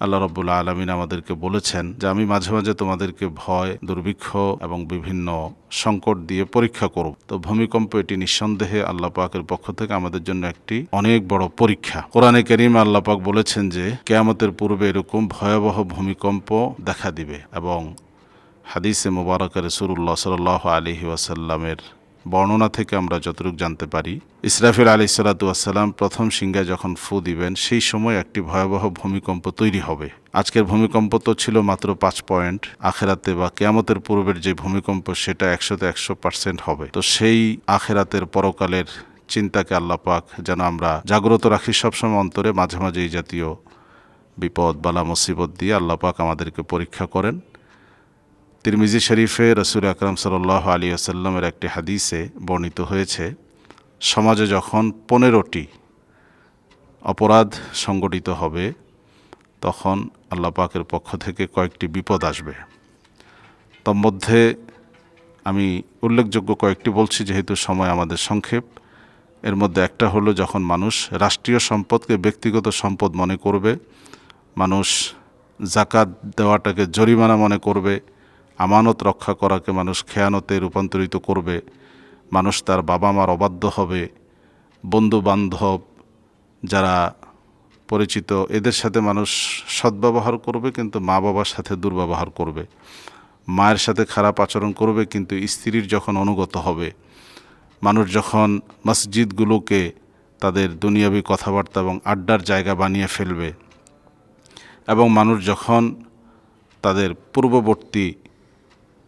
আল্লাহ রব্বুল আলমিন আমাদেরকে বলেছেন যে আমি মাঝে মাঝে তোমাদেরকে ভয়, দুর্ভিক্ষ এবং বিভিন্ন সংকট দিয়ে পরীক্ষা করব। তো ভূমিকম্প এটি নিঃসন্দেহে আল্লাহ পাকের পক্ষ থেকে আমাদের জন্য একটি অনেক বড় পরীক্ষা। কোরআনে করিম আল্লাহ পাক বলেছেন যে, কেয়ামতের পূর্বে এরকম ভয়াবহ ভূমিকম্প দেখা দিবে এবং হাদিসে মুবারকের সুরুল্লাহ সাল আলহি ওয়াসাল্লামের বর্ণনা থেকে আমরা যতটুকু জানতে পারি, ইসরাফিল আলি সাল্লাতুয়াসাল্লাম প্রথম সিংহায় যখন ফু দিবেন, সেই সময় একটি ভয়াবহ ভূমিকম্প তৈরি হবে। আজকের ভূমিকম্প তো ছিল মাত্র পাঁচ পয়েন্ট, আখেরাতে বা কেয়ামতের পূর্বের যে ভূমিকম্প সেটা একশোতে একশো পার্সেন্ট হবে। তো সেই আখেরাতের পরকালের চিন্তাকে আল্লাপাক যেন আমরা জাগ্রত রাখি সবসময় অন্তরে, মাঝে মাঝে এই জাতীয় বিপদ, বালা, মুসিবত দিয়ে আল্লাপাক আমাদেরকে পরীক্ষা করেন। তিরমিজি শরীফে রসুল আকরম সাল আলী আসাল্লামের একটি হাদিসে বর্ণিত হয়েছে, সমাজে যখন পনেরোটি অপরাধ সংগঠিত হবে, তখন আল্লাহ পাকের পক্ষ থেকে কয়েকটি বিপদ আসবে। তন্মধ্যে আমি উল্লেখযোগ্য কয়েকটি বলছি, যেহেতু সময় আমাদের সংক্ষেপ। এর মধ্যে একটা হলো যখন মানুষ রাষ্ট্রীয় সম্পদকে ব্যক্তিগত সম্পদ মনে করবে, মানুষ জাকাত দেওয়াটাকে জরিমানা মনে করবে আমানত রক্ষা করাকে মানুষ খেয়ানতে রূপান্তরিত করবে। মানুষ তার বাবা মার অবাধ্য হবে। বন্ধু বান্ধব যারা পরিচিত, এদের সাথে মানুষ সদ্ব্যবহার করবে, কিন্তু মা বাবার সাথে দুর্ব্যবহার করবে। মায়ের সাথে খারাপ আচরণ করবে, কিন্তু স্ত্রীর যখন অনুগত হবে। মানুষ যখন মসজিদগুলোকে তাদের দুনিয়াবি কথাবার্তা এবং আড্ডার জায়গা বানিয়ে ফেলবে এবং মানুষ যখন তাদের পূর্ববর্তী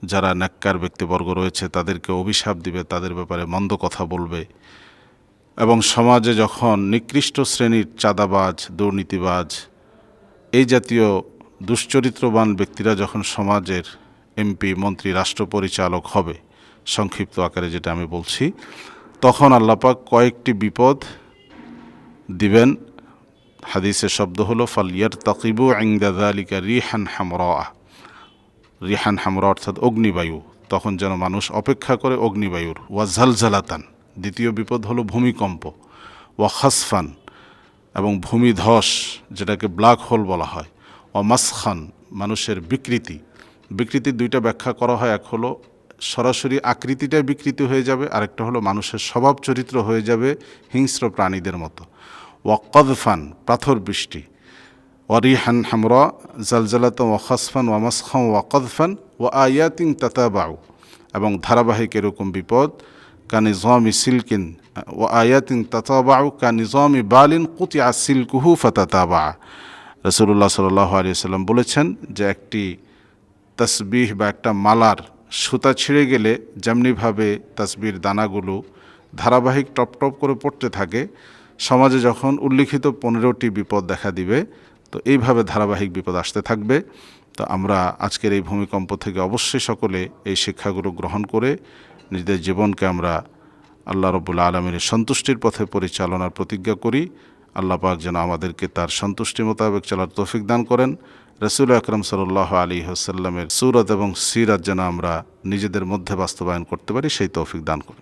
যারা ন্যাক্কার ব্যক্তিবর্গ রয়েছে, তাদেরকে অভিশাপ দিবে, তাদের ব্যাপারে মন্দ কথা বলবে। এবং সমাজে যখন নিকৃষ্ট শ্রেণির চাঁদাবাজ, দুর্নীতিবাজ, এই জাতীয় দুশ্চরিত্রবান ব্যক্তিরা যখন সমাজের এমপি, মন্ত্রী, রাষ্ট্র পরিচালক হবে, সংক্ষিপ্ত আকারে যেটা আমি বলছি, তখন আল্লাপাক কয়েকটি বিপদ দিবেন। হাদিসের শব্দ হলো ফালিয়ার তাকিবু আইংদাদা আলিকা রিহান হামরা রিহান হামরা অর্থাৎ অগ্নিবায়ু। তখন যেন মানুষ অপেক্ষা করে অগ্নিবায়ুর। ওয়াজালজালাতান দ্বিতীয় বিপদ হলো ভূমিকম্প। ওয়া খাসফান এবং ভূমিধস যেটাকে ব্ল্যাক হোল বলা হয়। ও মাসখান, মানুষের বিকৃতি। বিকৃতির দুইটা ব্যাখ্যা করা হয়। এক হলো সরাসরি আকৃতিটাই বিকৃতি হয়ে যাবে। আরেকটা হলো মানুষের স্বভাব চরিত্র হয়ে যাবে হিংস্র প্রাণীদের মতো। ওয়াকদফান পাথর বৃষ্টি। ওয়ারিহান হামরা জালজালাত ওয়াখাসফান ওয়ামাসখান ওয়াকদফান ওয়া আয়াতিং তাতাবাউ এবং ধারাবাহিক এরকম বিপদ কানিজমি সিলকিন ও আয়াতিং তাতাবাউ কানিজমি বালিন কুতি সিলকুহু ফাতাতাবা। রসুল্লাহ সাল্লাহ আলিয়াল্লাম বলেছেন যে একটি তসবিহ বা একটা মালার সুতা ছিঁড়ে গেলে যেমনিভাবে তসবির দানাগুলো ধারাবাহিক টপ টপ করে পড়তে থাকে, সমাজে যখন উল্লিখিত পনেরোটি বিপদ দেখা দিবে তো এইভাবে ধারাবাহিক বিপদ আসতে থাকবে। তো আমরা আজকের এই ভূমিকম্প থেকে অবশ্যই সকলে এই শিক্ষাগুলো গ্রহণ করে নিজেদের জীবনকে আমরা আল্লাহ রবুল্লা আলমীর সন্তুষ্টির পথে পরিচালনার প্রতিজ্ঞা করি। আল্লাহ পাক যেন আমাদেরকে তার সন্তুষ্টি মোতাবেক চলার তৌফিক দান করেন। রসুল আকরম সাল্লাহ আলী হাসাল্লামের সুরত এবং সিরাত যেন আমরা নিজেদের মধ্যে বাস্তবায়ন করতে পারি, সেই তৌফিক দান করি